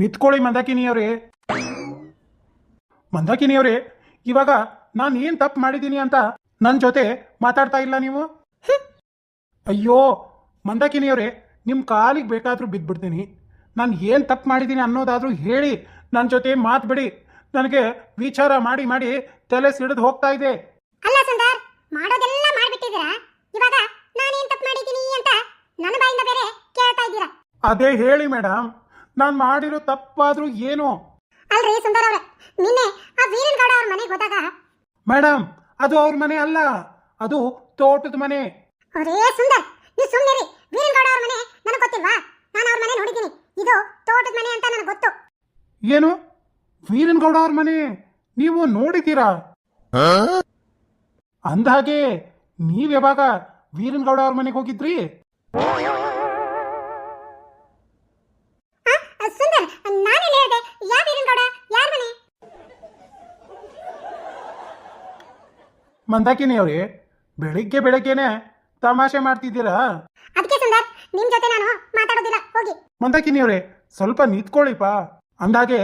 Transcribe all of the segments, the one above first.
ನಿಂತ್ಕೊಳ್ಳಿ ಮಂದಾಕಿನಿಯವರೇ. ಮಂದಾಕಿನಿಯವರೇ ಇವಾಗ ನಾನು ಏನು ತಪ್ಪು ಮಾಡಿದ್ದೀನಿ ಅಂತ ನನ್ನ ಜೊತೆ ಮಾತಾಡ್ತಾ ಇಲ್ಲ ನೀವು? ಅಯ್ಯೋ ಮಂದಾಕಿನಿಯವರೇ ನಿಮ್ಮ ಕಾಲಿಗೆ ಬೇಕಾದರೂ ಬಿದ್ದುಬಿಡ್ತೀನಿ. ನಾನು ಏನು ತಪ್ಪು ಮಾಡಿದ್ದೀನಿ ಅನ್ನೋದಾದರೂ ಹೇಳಿ ನನ್ನ ಜೊತೆ ಮಾತುಬಿಡಿ ನನಗೆ ವಿಚಾರ ಮಾಡಿ ಮಾಡಿ ತಲೆ ಸಿಡಿದು ಹೋಗ್ತಾ ಇದೆ. ಅಲ್ಲ ಸುಂದರ್ ಮಾಡೋದೆಲ್ಲ ಮಾಡಿಬಿಟ್ಟಿದ್ದೀರಾ? ಇವಾಗ ನಾನೇನ್ ತಪ್ಪು ಮಾಡಿದ್ದೀನಿ ಅಂತ ನನ್ನ ಬಾಯಿಂದ ಬೇರೆ ಕೇಳ್ತಾ ಇದ್ದೀರಾ? ಅದೇ ಹೇಳಿ ಮೇಡಮ್ ನಾನು ಮಾಡಿರೋ ತಪ್ಪಾದ್ರೂ ಏನು. ಅಲ್ರಿ ಸುಂದರ ಅವ್ರೆ ನಿನ್ನೆ ಆ ವೀರನ್ ಗೌಡ ಅವ್ರ ಮನೆಗೆ ಹೋದಾಗ ಮೇಡಮ್ ಅದು ಅವ್ರ ಮನೆ ಅಲ್ಲ ಅದು ತೋಟದ ಮನೆ. ಅರೇ ಸುಂದರ್ ನೀವು ಸುಮ್ಮನಿರಿ ವೀರನ್ ಗೌಡ ಅವ್ರ ಮನೆ ನನಗೆ ಗೊತ್ತಿಲ್ವಾ? ನಾನು ಅವ್ರ ಮನೆ ನೋಡಿದ್ದೀನಿ. ಇದು ತೋಟದ ಮನೆ ಅಂತ ನನಗೆ ಗೊತ್ತು. ಏನು? ವೀರನ್ಗೌಡ ಅವ್ರ ಮನೆ? ನೀವು ನೋಡಿದ್ದೀರಾ? ಅಂದಹಾಗೆ ನೀವ್ ಯಾವಾಗ ವೀರನ್ಗೌಡ ಅವ್ರ ಮನೆಗೆ ಹೋಗಿದ್ರಿ? ಮಂದಾಕಿನಿ ಅವ್ರಿ ಬೆಳಿಗ್ಗೆ ಬೆಳಗ್ಗೆನೆ ತಮಾಷೆ ಮಾಡ್ತಿದ್ದೀರಾ? ಅದಕ್ಕೆ ಸುಂದರ್ ನಿಮ್ ಜೊತೆ ನಾನು ಮಾತಾಡೋದಿಲ್ಲ ಹೋಗಿ. ಮಂದಾಕಿನಿ ಅವ್ರೆ ಸ್ವಲ್ಪ ನಿಂತ್ಕೊಳ್ಳಿಪ್ಪ. ಅಂದಾಗೆ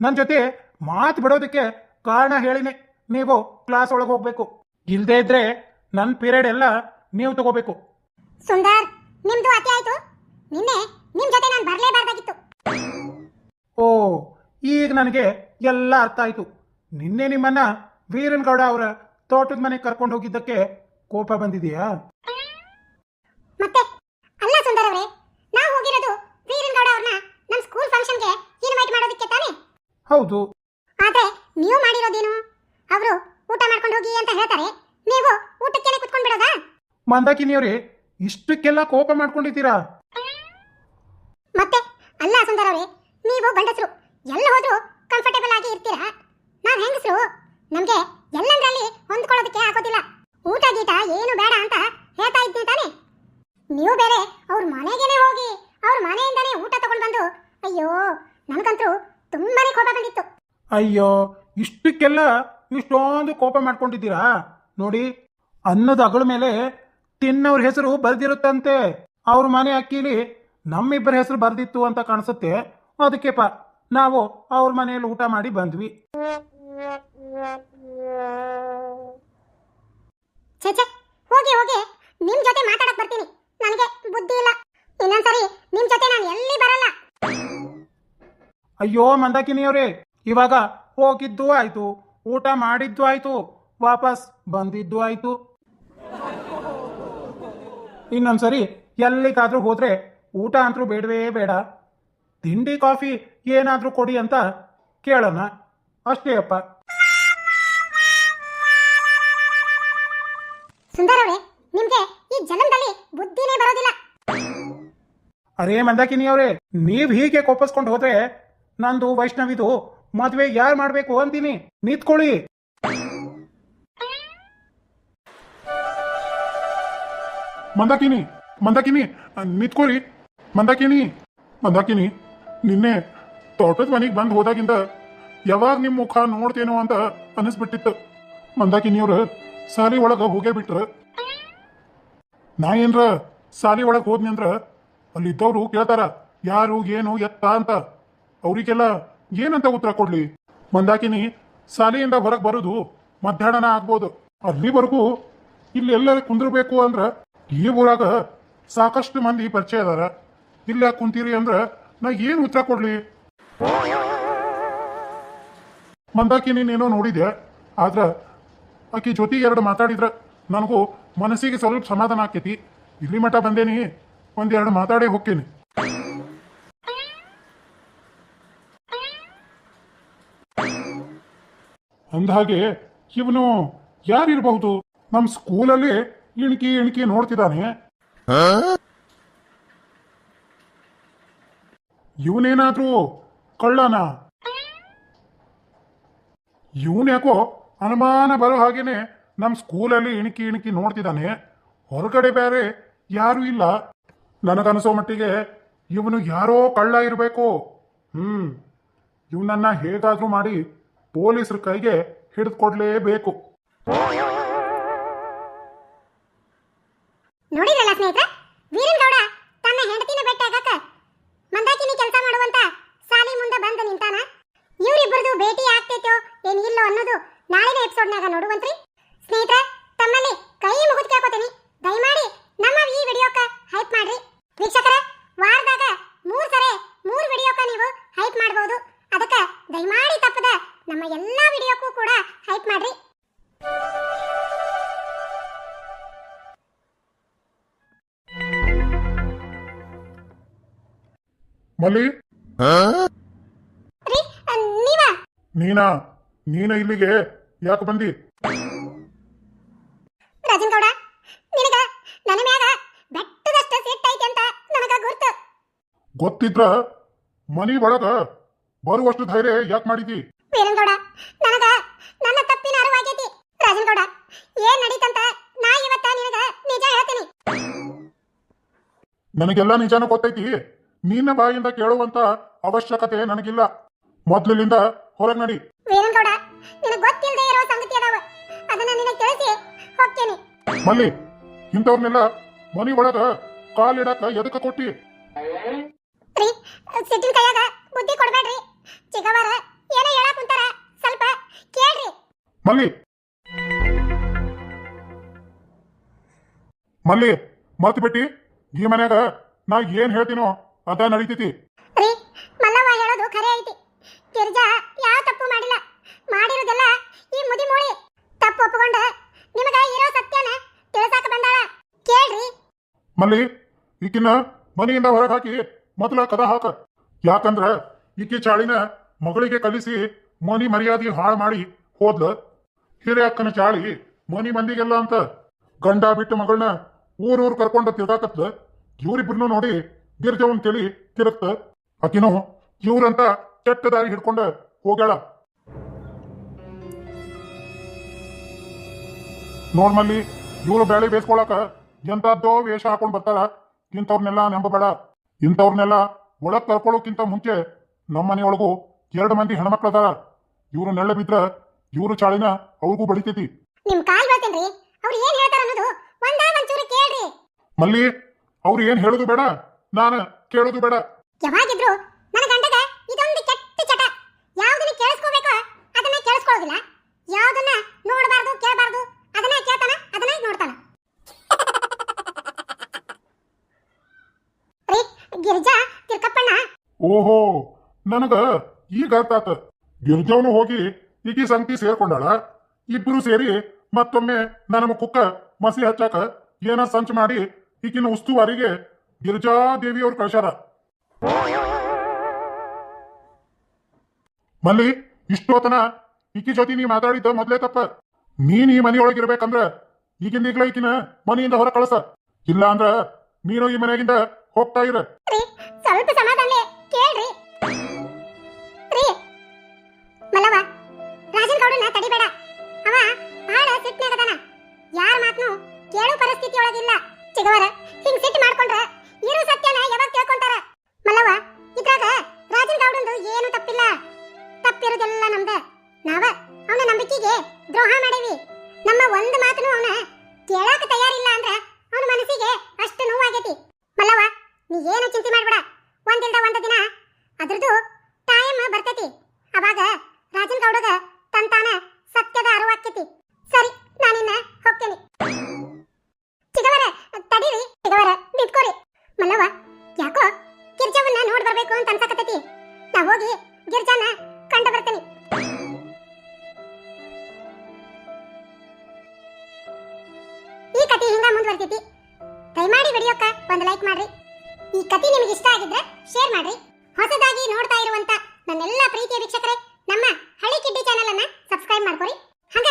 ನನ್ನ ಜೊತೆ ಮಾತು ಬಿಡೋದಕ್ಕೆ ಕಾರಣ ಹೇಳಿನಿ. ನೀವು ಕ್ಲಾಸ್ ಒಳಗೆ ಹೋಗ್ಬೇಕು. ಇಲ್ದೇ ಇದ್ರೆ ನನ್ನ ಪೀರಿಯಡ್ ಎಲ್ಲ ನೀವು ತಗೋಬೇಕು. ಸುಂದರ್ ನಿಮ್ದು ಅತಿ ಆಯ್ತು. ನಿನ್ನೆ ನಿಮ್ ಜೊತೆ ನಾನು ಬರ್ಲೇಬಾರ್ದಾಗಿತ್ತು. ಓ ಈಗ ನನಗೆ ಎಲ್ಲ ಅರ್ಥ ಆಯ್ತು. ನಿನ್ನೆ ನಿಮ್ಮನ್ನ ವೀರನ್ಗೌಡ ಅವರ ತೋಟದ ಮನೆಗೆ ಕರ್ಕೊಂಡು ಹೋಗಿದ್ದಕ್ಕೆ ಕೋಪ ಬಂದಿದೆಯಾ? ಮತ್ತೆ? ಅಲ್ಲ ಸುಂದರ್ ಅವರೇ ನಾವು ಹೋಗಿರೋದು ವೀರನ್ಗೌಡ ಅವ್ರನ್ನ ನಮ್ಮ ಸ್ಕೂಲ್ ಫಂಕ್ಷನ್ಗೆ ಇನ್ವೈಟ್ ಮಾಡೋದಕ್ಕೆ ತಾನೇ? ಹೌದು. ಆದ್ರೆ ನೀವು ಮಾಡಿರೋದೇನು? ಅವರು ಊಟ ಮಾಡ್ಕೊಂಡು ಹೋಗಿ ಅಂತ ಹೇಳ್ತಾರೆ ನೀವು ಊಟಕ್ಕೆನೆ ಕುತ್ಕೊಂಡ್ ಬಿಡೋದಾ? ಮಂದಾಕಿನಿಯವರೇ ಇಷ್ಟಕ್ಕೆಲ್ಲ ಕೋಪ ಮಾಡ್ಕೊಂಡಿದ್ದೀರಾ? ಮತ್ತೆ ಅಲ್ಲ ಸುಂದರ ಅವರೇ ನೀವು ಗಂಡಸರು ಎಲ್ಲ ಹೋದ್ರು ಕಂಫರ್ಟೇಬಲ್ ಆಗಿ ಇರ್ತೀರಾ? ನಾವ್ ಹೆಂಗಸರು ನಮ್ಗೆ ಎಲ್ಲಂದ್ರಲ್ಲಿ ಹೊಂದ್ಕೊಳ್ಳೋದಕ್ಕೆ ಆಗೋದಿಲ್ಲ ಊಟ ಗೀಟ ಏನು ಬೇಡ ಅಂತ ಹೇಳ್ತಾ ಇದ್ದೀನಿ ತಾನೆ ನೀವು ಬೇರೆ ಅವ್ರ ಮನೆಗೇನೆ ಹೋಗಿ ಅವ್ರ ಮನೆಯಿಂದಾನೇ ಊಟ ತಗೊಂಡ್ ಬಂದು ಅಯ್ಯೋ ನನ್ಗಂತೂ ತುಂಬಾನೇ ಕೋಪ ಬಂದಿತ್ತು ಅಯ್ಯೋ ಇಷ್ಟಕ್ಕೆಲ್ಲ ಇಷ್ಟೊಂದು ಕೋಪ ಮಾಡ್ಕೊಂಡಿದ್ದೀರಾ? ನೋಡಿ ಅನ್ನದ ಅಗಳ ಮೇಲೆ ತಿನ್ನವ್ರ ಹೆಸರು ಬರ್ದಿರುತ್ತಂತೆ. ಅವ್ರ ಮನೆ ಅಕ್ಕಿಲಿ ನಮ್ಮಿಬ್ಬರ ಹೆಸರು ಬರ್ದಿತ್ತು ಅಂತ ಕಾಣಿಸುತ್ತೆ. ಅದಕ್ಕೆ ಪಾ ನಾವು ಅವ್ರ ಮನೆಯಲ್ಲಿ ಊಟ ಮಾಡಿ ಬಂದ್ವಿ. ಹೋಗಿ ಹೋಗಿ. ನಿಮ್ ಜೊತೆ ಮಾತಾಡಕ್ ಬರ್ತೀನಿ. ನನಗೆ ಬುದ್ಧಿ ಇಲ್ಲ. ಇನ್ನೊಂದ್ಸರಿ ನಿಮ್ ಜೊತೆ ನಾನು ಎಲ್ಲಿ ಬರಲ್ಲ? ಅಯ್ಯೋ ಮಂದಾಕಿನಿಯವರೇ ಇವಾಗ ಹೋಗಿದ್ದು ಆಯ್ತು ಊಟ ಮಾಡಿದ್ದು ಆಯ್ತು ವಾಪಸ್ ಬಂದಿದ್ದು ಆಯ್ತು. ಇನ್ನೊಂದ್ಸರಿ ಎಲ್ಲಿಗಾದ್ರೂ ಹೋದ್ರೆ ಊಟ ಅಂತರೂ ಬೇಡವೇ ಬೇಡ. ತಿಂಡಿ ಕಾಫಿ ಏನಾದರೂ ಕೊಡಿ ಅಂತ ಕೇಳೋಣ. ಅಷ್ಟೇ ಅಪ್ಪ. ಅರೇ ಮಂದಾಕಿನಿ ನಿಮ್ಗೆ ಈ ಜನ್ಮದಲ್ಲಿ ಬುದ್ಧಿನೇ ಬರೋದಿಲ್ಲ. ಅರೇ ಮಂದಾಕಿನಿಯವರೇ ನೀವ್ ಹೀಗೆ ಕೋಪಿಸ್ಕೊಂಡು ಹೋದ್ರೆ ನಂದು ವೈಷ್ಣವಿದು ಮದ್ವೆ ಯಾರು ಮಾಡ್ಬೇಕು ಅಂತೀನಿ. ನಿಂತ್ಕೊಳ್ಳಿ. ಮಂದಾಕಿನಿ ಮಂದಾಕಿನಿ ನಿಂತ್ಕೊಳ್ಳಿ. ಮಂದಾಕಿನಿ ಮಂದಾಕಿನಿ, ನಿನ್ನೆ ತೋಟದ ಮನೆಗೆ ಬಂದು ಹೋದಾಗಿಂದ ಯಾವಾಗ ನಿಮ್ಮ ಮುಖ ನೋಡ್ತೇನೋ ಅಂತ ಅನಿಸ್ಬಿಟ್ಟಿತ್ತು. ಮಂದಾಕಿನಿಯವ್ರ ಸಾಲಿ ಒಳಗೆ ಹೋಗೇ ಬಿಟ್ರ. ನಾ ಏನ್ರ ಸಾಲಿ ಒಳಗೆ ಹೋದ್ನಿ ಅಂದ್ರ ಅಲ್ಲಿದ್ದವ್ರು ಕೇಳ್ತಾರ, ಯಾರು, ಏನು, ಎತ್ತ ಅಂತ. ಅವರಿಗೆಲ್ಲ ಏನಂತ ಉತ್ತರ ಕೊಡ್ಲಿ? ಮಂದಾಕಿನಿ ಸಾಲಿಯಿಂದ ಹೊರಗೆ ಬರೋದು ಮಧ್ಯಾಹ್ನ ಆಗ್ಬೋದು. ಅಲ್ಲಿವರೆಗೂ ಇಲ್ಲಿ ಎಲ್ಲರ ಕುಂದಿರ್ಬೇಕು ಅಂದ್ರ ಈ ಊರಾಗ ಸಾಕಷ್ಟು ಮಂದಿ ಪರಿಚಯ ಅದಾರ. ಇಲ್ಲ ಕುಂತೀರಿ ಅಂದ್ರ ನಾ ಏನ್ ಉತ್ತರ ಕೊಡ್ಲಿ? ಮಂದಾಕಿನಿ, ನೀನೋ ನೋಡಿದೆ ಆದ್ರ ಆಕಿ ಜೊತೆ ಎರಡು ಮಾತಾಡಿದ್ರ. ನನಗೂ ಮನಸ್ಸಿಗೆ ಸ್ವಲ್ಪ ಸಮಾಧಾನ ಆಕೈತಿ. ಇಲ್ಲಿ ಮಠ ಬಂದೇನಿ, ಒಂದೆರಡು ಮಾತಾಡೇ ಹೋಗ್ತೇನೆ ಅಂದಹಾಗೆ ಇವನು ಯಾರಿರಬಹುದು? ನಮ್ಮ ಸ್ಕೂಲಲ್ಲಿ ಇಣಕಿ ಇಣಕಿ ನೋಡ್ತಿದ್ದಾನೆ ಇವನೇನಾದ್ರೂ ಕಳ್ಳನ? ಇವನ್ಯಾಕೋ ಅನುಮಾನ ಬರೋ ಹಾಗೇನೆ ನಮ್ಮ ಸ್ಕೂಲಲ್ಲಿ ಇಣಕಿ ಇಣಕಿ ನೋಡ್ತಿದ್ದಾನೆ ಹೊರಗಡೆ ಬೇರೆ ಯಾರೂ ಇಲ್ಲ. ನನಗನಿಸೋ ಮಟ್ಟಿಗೆ ಇವನು ಯಾರೋ ಕಳ್ಳ ಇರಬೇಕು. ಹ್ಮ್. ಇವನನ್ನ ಹೇಗಾದ್ರೂ ಮಾಡಿ ಪೊಲೀಸರ ಕೈಗೆ ಹಿಡಿದುಕೊಡ್ಲೇಬೇಕು ನೋಡಿದ್ರಲ್ಲ ಸ್ನೇಹಿತರೆ? ಮಲ್ಲಿ? ರೀ ಅಹ್, ನೀವಾ ನೀನಾ? ನೀನ ಇಲ್ಲಿಗೆ? ಯಾಕೆ ಬಂದಿ? ರಾಜನ್ ಗೌಡ ನಿನಗ ನನ್ನ ಮ್ಯಾಗ ಬೆಟ್ಟದಷ್ಟ ಸಿಟ್ಟು ಅಂತ ನನಗ ಗುರ್ತು ಗೊತ್ತಿದ್ರ ಮನಿ ಒಳಗ ಬರುವಷ್ಟು ಧೈರ್ಯ ಯಾಕೆ ಮಾಡಿದಿ? ವೀರನ್ ಗೌಡ ನನಗ ನನ್ನ ತಪ್ಪಿನ ಅರಿವಾಗೈತಿ ರಾಜನ್ ಗೌಡ ಏನ್ ನಡೀತಂತ ನಾ ಇವತ್ತ ನಿನಗ ನಿಜ ಹೇಳ್ತೀನಿ. ನನಗೆಲ್ಲ ನಿಜಾನ ಗೊತ್ತೈತಿ. ನಿನ್ನ ಬಾಯಿಂದ ಕೇಳುವಂತ ಅವಶ್ಯಕತೆ ನನಗಿಲ್ಲ. ಮೊದ್ಲಿಂದ ಹೊರಗ್ ನಡಿ. ವೀರನ್ ಗೌಡ ನಿನಗ್ ಗೊತ್ತಿಲ್ಲದೆ ಇರೋ ಸಂಗತಿ ಅದಾವ. ಅದನ್ನ ನಿನಗೆ ತಿಳಿಸಿ ಹೋಗ್ತೇನೆ. ಮಲ್ಲಿ ಇಂಥವ್ರನ್ನೆಲ್ಲ ಮನಿ ಒಳಗ ಕಾಲಿಡಕ ಎದಕ ಕೊಟ್ಟಿ? ರೀ ಸಿಟ್ಟಿನ ಕೈಯಾಗ ಬುದ್ಧಿ ಕೊಡ್ಬೇಡ್ರಿ. ಚಿಕ್ಕವರ ಏನೋ ಹೇಳಕ್ ಕುಂತಾರ ಸ್ವಲ್ಪ ಕೇಳ್ರಿ. ಮಲ್ಲಿ. ಮಲ್ಲಿ ಮರ್ತ್ ಬಿಟ್ಟಿ ಈ ಮನ್ಯಾಗ ನಾ ಏನ್ ಹೇಳ್ತೀನೋ ಅದ ನಡೀತೈತಿ? ರೀ ಮಲ್ಲವ್ವ ಹೇಳೋದು ಖರೆ ಐತಿ. ಗಿರಿಜಾ ಯಾವ ತಪ್ಪು ಮಾಡಿಲ್ಲ. ಮಾಡಿರೋದೆಲ್ಲ ಈ ಮುದಿ ಮೂಳಿ. ತಪ್ಪು ಒಪ್ಪಿಕೊಂಡ ನಿಮಗ ಇರೋ ಸತ್ಯನ ತಿಳಿಸಾಕ ಬಂದಾಳ. ಕೇಳ್ರಿ. ಮಲ್ಲಿ ಈಕಿನ ಮನೆಯಿಂದ ಹೊರಗೆ ಹಾಕಿ ಮೊದಲ ಕದ ಹಾಕ. ಯಾಕಂದ್ರ ಈಕಿ ಚಾಳಿನ ಮಗಳಿಗೆ ಕಲಿಸಿ ಮನಿ ಮರ್ಯಾದೆ ಹಾಳು ಮಾಡಿ ಹೋದ್ಲ. ಹಿರಿಯಕ್ಕನ ಚಾಳಿ ಮನಿ ಮಂದಿಗೆಲ್ಲ ಅಂತ ಗಂಡ ಬಿಟ್ಟು ಮಗಳನ್ನ ಊರೂರು ಕರ್ಕೊಂಡ ತಿರ್ಗಾಕತ್ಲ. ಇವ್ರಿಬ್ರನ್ನೂ ನೋಡಿ ಗಿರ್ಜವನ್ ಹೇಳಿ ತಿರುಗ್ತ ಆಕಿನೂ ಇವ್ರಂತ ಕೆಟ್ಟ ದಾರಿ ಹಿಡ್ಕೊಂಡ ಹೋಗ್ಯಾಳ. ನೋಡ್ಮಲ್ಲಿ ಇವ್ರು ಬೆಳೆ ಬೇಯಿಸ್ಕೊಳಕ ಎಂತದ್ದೋ ವೇಷ ಹಾಕೊಂಡ್ ಬರ್ತಾಳ. ಇಂಥವ್ರನ್ನೆಲ್ಲ ನಂಬಬೇಡ. ಇಂಥವ್ರನ್ನೆಲ್ಲ ಒಳಗ್ ಕರ್ಕೊಳ್ಳೋಕ್ಕಿಂತ ಮುಂಚೆ ನಮ್ಮ ಮನೆಯೊಳಗೂ ಎರಡು ಮಂದಿ ಹೆಣ್ಮಕ್ಳದಾರ. ಇವ್ರು ನೆಳ್ಳ ಬಿದ್ರ ಇವ್ರು ಚಾಳಿನ ಅವ್ರಿಗೂ ಬಡಿತೈತಿ ನಿಮ್ ಕಾಲ್ ಬರ್ತೇನ್ರಿ ಅವ್ರು ಏನ್ ಹೇಳ್ತಾರ ಅನ್ನೋದು ಒಂದ ಒಂಚೂರು ಕೇಳ್ರಿ. ಮಲ್ಲಿ ಅವ್ರು ಏನ್ ಹೇಳುದು ಬೇಡ. ನಾನು ಕೇಳೋದು ಬೇಡ. ಯಾವಾಗಿದ್ರು ನನ್ನ ಗಂಡಗ ಇದೊಂದು ಕೆಟ್ಟ ಚಟ. ಯಾವುದನ್ನ ಕೇಳಿಸ್ಕೋಬೇಕು ಅದನ್ನ ಕೇಳಿಸ್ಕೊಳ್ಳೋದಿಲ್ಲ. ಯಾವುದನ್ನ ನೋಡಬಾರ್ದು ಕೇಳಬಾರ್ದು ಅದನ್ನ ಕೇಳ್ತಾನ ಅದನ್ನ ನೋಡ್ತಾನ. ರೀ ಗಿರಿಜಾ ತಿರ್ಕಪ್ಪಣ್ಣ. ಓಹೋ ನನಗ ಈಗ ಅರ್ಥ ಆತ. ಗಿರ್ಜವನು ಹೋಗಿ ಈಗಿ ಸಂಗತಿ ಸೇರ್ಕೊಂಡಾಳ. ಇಬ್ರು ಸೇರಿ ಮತ್ತೊಮ್ಮೆ ನನ್ನ ಕುಕ್ಕ ಮಸಿ ಹಚ್ಚಾಕ ಏನ ಸಂಚು ಮಾಡಿ ಈಗಿನ ಉಸ್ತುವಾರಿಗೆ ಗಿರಿಜಾ ದೇವಿಯವ್ರು ಕಳ್ಸ್ಯಾರ. ಮಲ್ಲಿ ಇಷ್ಟೋತನ ಈಕಿ ಜೊತೆ ನೀ ಮಾತಾಡಿದ್ದ ಮೊದ್ಲೇ ತಪ್ಪ. ನೀನ್ ಈ ಮನೆಯೊಳಗಿರ್ಬೇಕಂದ್ರ ಈಗಿಂದ ಈಗ್ಲೇ ಈಕಿನ ಮನೆಯಿಂದ ಹೊರ ಕಳಸ. ಇಲ್ಲ ಅಂದ್ರ ನೀನು ಈ ಮನೆಯಾಗಿಂದ ಹೋಗ್ತಾ ಇರ. ಸ್ವಲ್ಪ ಸಮಾಧಾನ ಕೇಳ್ರಿ. ರೀ ಮಲ್ಲವ ರಾಜನ್ ಗೌಡನ ತಡಿಬೇಡ. ಅವ ಬಹಳ ಸಿಟ್ನಾಗದಾನ ಯಾರ ಮಾತನು ಕೇಳೋ ಪರಿಸ್ಥಿತಿ ಒಳಗಿಲ್ಲ ಚಿಗವರ, ಹಿಂಗ್ ಸಿಟ್ಟು ಮಾಡ್ಕೊಂಡ್ರ ನೀ ಏನು ಚಿಂತೆ ಮಾಡ್ಬೇಡ. ಒಂದಿಲ್ದ ಒಂದ ದಿನ ಅದ್ರದ್ದು ಟೈಮ್ ಬರ್ತೈತಿ. ಅವಾಗ ರಾಜನ್ ಗೌಡಗ ತಂತಾನ ಸತ್ಯದ ಅರುವಾಕ್ಕೈತಿ. ಸರಿ, ನಾನಿನ್ನ ಹೋಗ್ತೇನೆ. ಚಿಗವರ, ತಡೀರಿ. ಚಿಗವರ, ನಿಂತ್ಕೋರಿ. ಮಲ್ಲವ ಯಾಕೋ ಗಿರ್ಜಾವನ್ನ ನೋಡ್ ಬರ್ಬೇಕು ಅಂತ ಅನ್ಸಕತ್ತೈತಿ. ನಾ ಹೋಗಿ ಗಿರ್ಜಾನ ಕಂಡು ಬರ್ತೇನೆ. ಈ ಕತೆ ಹಿಂಗ ಮುಂದುವರಿತೈತಿ ದಯಮಾಡಿ ವಿಡಿಯೋಕ್ಕ ಒಂದು ಲೈಕ್ ಮಾಡ್ರಿ. ಈ ಕಥೆ ನಿಮಗೆ ಇಷ್ಟ ಆಗಿದ್ರೆ ಶೇರ್ ಮಾಡ್ರಿ. ಹೊಸದಾಗಿ ನೋಡ್ತಾ ಇರುವಂತ ನನ್ನೆಲ್ಲ ಪ್ರೀತಿಯ ವೀಕ್ಷಕರೇ, ನಮ್ಮ ಹಳಿ ಕಿಡ್ಡಿ ಚಾನೆಲ್ ಅನ್ನ ಸಬ್ಸ್ಕ್ರೈಬ್ ಮಾಡ್ಕೊರಿ. ಹಾಗ